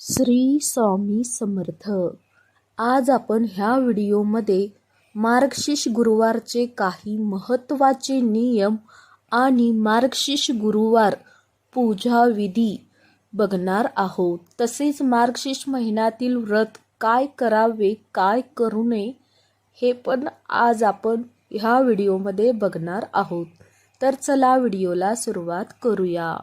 श्री स्वामी समर्थ. आज आपण ह्या व्हिडिओमध्ये मार्गशीर्ष गुरुवारचे काही महत्त्वाचे नियम आणि मार्गशीर्ष गुरुवार पूजा विधी बघणार आहोत. तसेच मार्गशीर्ष महिन्यातील व्रत काय करावे काय करू नये हे पण आज आपण ह्या व्हिडिओमध्ये बघणार आहोत. तर चला व्हिडिओला सुरुवात करूया.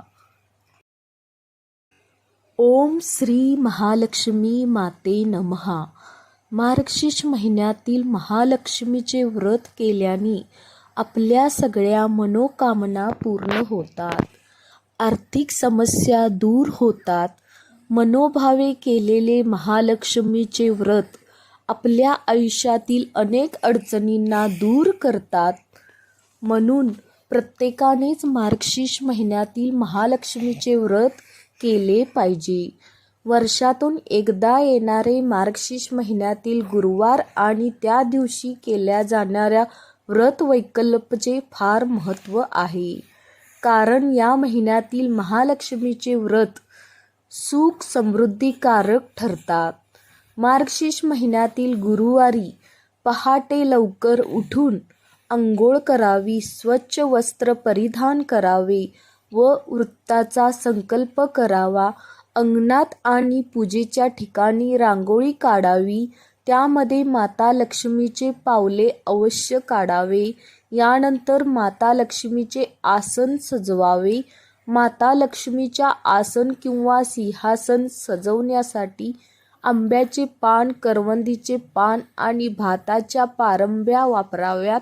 ओम श्री महालक्ष्मी माते नमहा. मार्गशीर्ष महिन्यातील महालक्ष्मीचे व्रत केल्याने आपल्या सगळ्या मनोकामना पूर्ण होतात. आर्थिक समस्या दूर होतात. मनोभावे केलेले महालक्ष्मीचे व्रत आपल्या आयुष्यातील अनेक अडचणींना दूर करतात. म्हणून प्रत्येकानेच मार्गशीर्ष महिन्यातील महालक्ष्मीचे व्रत केले पाहिजे. वर्षातून एकदा येणारे मार्गशीर्ष महिन्यातील गुरुवार आणि त्या दिवशी केल्या जाणाऱ्या व्रत वैकल्पचे फार महत्त्व आहे. कारण या महिन्यातील महालक्ष्मीचे व्रत सुख समृद्धीकारक ठरतात. मार्गशीर्ष महिन्यातील गुरुवारी पहाटे लवकर उठून अंघोळ करावी स्वच्छ वस्त्र परिधान करावे व वृत्ताचा संकल्प करावा. अंगणात आणि पूजेच्या ठिकाणी रांगोळी काढावी. त्यामध्ये माता लक्ष्मीचे पावले अवश्य काढावे. यानंतर माता लक्ष्मीचे आसन सजवावे. माता लक्ष्मीच्या आसन किंवा सिंहासन सजवण्यासाठी आंब्याचे पान करवंदीचे पान आणि भाताच्या पारंब्या वापराव्यात.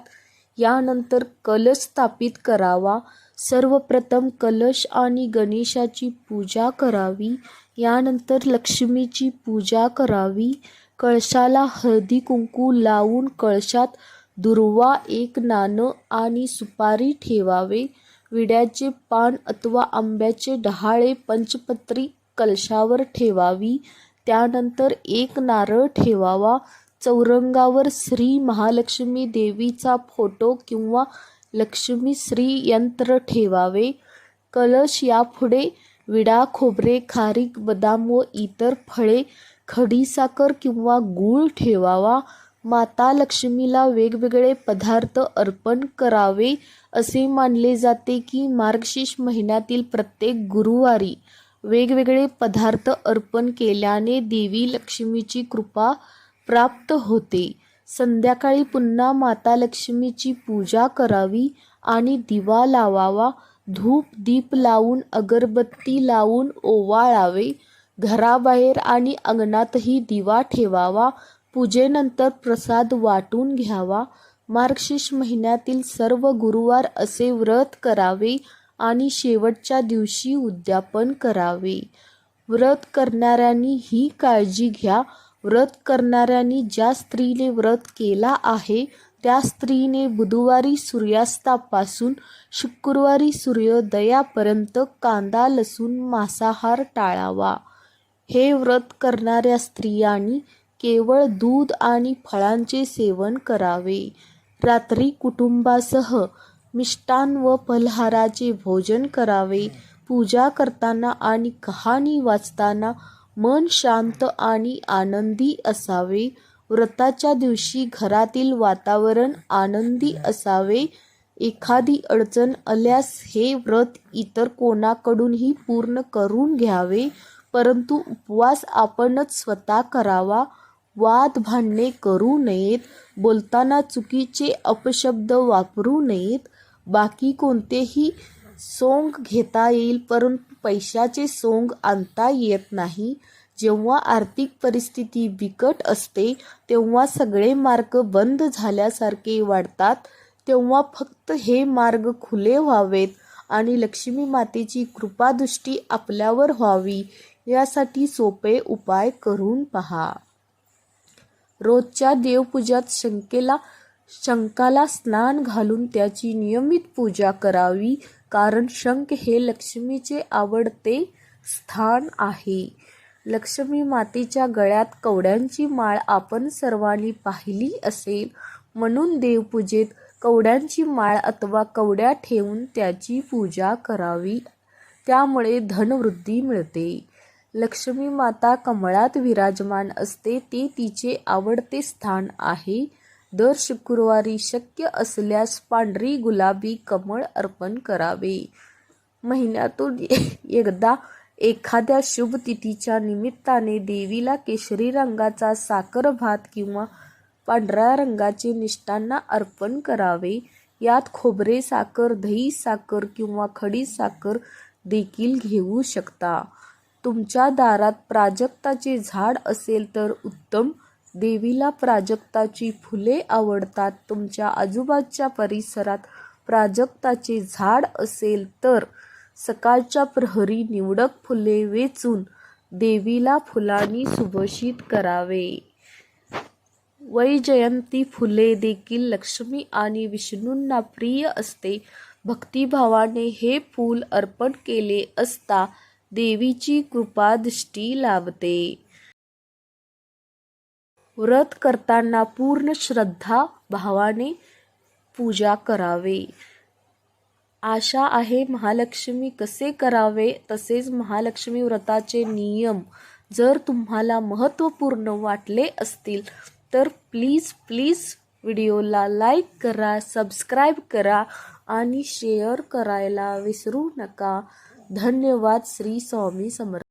यानंतर कलश स्थापित करावा. सर्वप्रथम कलश आणि गणेशाची पूजा करावी. यानंतर लक्ष्मीची पूजा करावी. कळशाला हळदी कुंकू लावून कळशात दुर्वा एक नाणं आणि सुपारी ठेवावे. विड्याचे पान अथवा आंब्याचे डहाळे पंचपत्री कलशावर ठेवावी. त्यानंतर एक नारळ ठेवावा. चौरंगावर श्री महालक्ष्मी देवीचा फोटो किंवा लक्ष्मी श्री यंत्र ठेवावे. कलश यापुढे विडा खोबरे खारीक बदाम व इतर फळे खडीसाखर किंवा गूळ ठेवावा. माता लक्ष्मीला वेगवेगळे पदार्थ अर्पण करावे असे मानले जाते की मार्गशीर्ष महिन्यातील प्रत्येक गुरुवारी वेगवेगळे पदार्थ अर्पण केल्याने देवी लक्ष्मीची कृपा प्राप्त होते. संध्याकाळी पुन्हा माता लक्ष्मीची पूजा करावी आणि दिवा लावावा धूप दीप लावून अगरबत्ती लावून ओवाळावे घराबाहेर आणि अंगणातही दिवा ठेवावा पूजेनंतर प्रसाद वाटून घ्यावा मार्गशीर्ष महिन्यातील सर्व गुरुवार असे व्रत करावे आणि शेवटच्या दिवशी उद्यापन करावे. व्रत करणाऱ्यांनी ही काळजी घ्या व्रत करणाऱ्यांनी ज्या स्त्रीने व्रत केला आहे त्या स्त्रीने बुधवारी सूर्यास्तापासून शुक्रवारी सूर्योदयापर्यंत कांदा लसूण मांसाहार टाळावा. हे व्रत करणाऱ्या स्त्रियांनी केवळ दूध आणि फळांचे सेवन करावे. रात्री कुटुंबासह मिष्टान व फलहाराचे भोजन करावे. पूजा करताना आणि कहाणी वाचताना मन शांत आणि आनंदी असावे. व्रताच्या दिवशी घरातील वातावरण आनंदी असावे. एखादी अडचण आल्यास हे व्रत इतर कोणाकडूनही पूर्ण करून घ्यावे. परंतु उपवास आपणच स्वतः करावा. वाद भांडणे करू नयेत. बोलताना चुकीचे अपशब्द वापरू नयेत. बाकी कोणतेही सोंग घेता येईल परंतु पैशाचे सोंग आणता येत नाही. जेव्हा आर्थिक परिस्थिती बिकट असते तेव्हा सगळे मार्ग बंद झाल्यासारखे वाटतात तेव्हा फक्त हे मार्ग खुले व्हावेत आणि लक्ष्मी मातेची कृपादृष्टी आपल्यावर व्हावी यासाठी सोपे उपाय करून पहा. रोजच्या देवपूजात शंकेला शंकाला स्नान घालून त्याची नियमित पूजा करावी कारण शंख हे लक्ष्मीचे आवडते स्थान आहे. लक्ष्मी मातेच्या गळ्यात कवड्यांची माळ आपण सर्वांनी पाहिली असेल. म्हणून देवपूजेत कवड्यांची माळ अथवा कवड्या ठेवून त्याची पूजा करावी. त्यामुळे धनवृद्धी मिळते. लक्ष्मी माता कमळात विराजमान असते ते तिचे आवडते स्थान आहे. दर शुक्रवारी शक्य असल्यास पांढरी गुलाबी कमळ अर्पण करावे. महिन्यातून एकदा एखाद्या शुभ तिथीच्या निमित्ताने देवीला केशरी रंगाचा साखर भात किंवा पांढऱ्या रंगाचे निष्ठांना अर्पण करावे. यात खोबरे साखर दही साखर किंवा खडी साखर देखील घेऊ शकता. तुमच्या दारात प्राजक्ताचे झाड असेल तर उत्तम देवीला प्राजक्ताची फुले आवडतात. तुमच्या आजूबाजूच्या परिसरात प्राजक्ताचे झाड असेल तर सकाळच्या प्रहरी निवडक फुले वेचून देवीला फुलांनी सुभषित करावे. वैजयंती फुले देखील लक्ष्मी आणि विष्णूंना प्रिय असते. भक्तिभावाने हे फूल अर्पण केले असता देवीची कृपा दृष्टी लाभते. व्रत करताना पूर्ण श्रद्धा भावाने पूजा करावे. आशा आहे महालक्ष्मी कसे करावे? तसेच महालक्ष्मी व्रताचे नियम जर तुम्हाला महत्त्वपूर्ण वाटले असतील तर प्लीज प्लीज व्हिडिओला लाईक करा सबस्क्राईब करा आणि शेअर करायला विसरू नका. धन्यवाद श्री स्वामी समर्थ.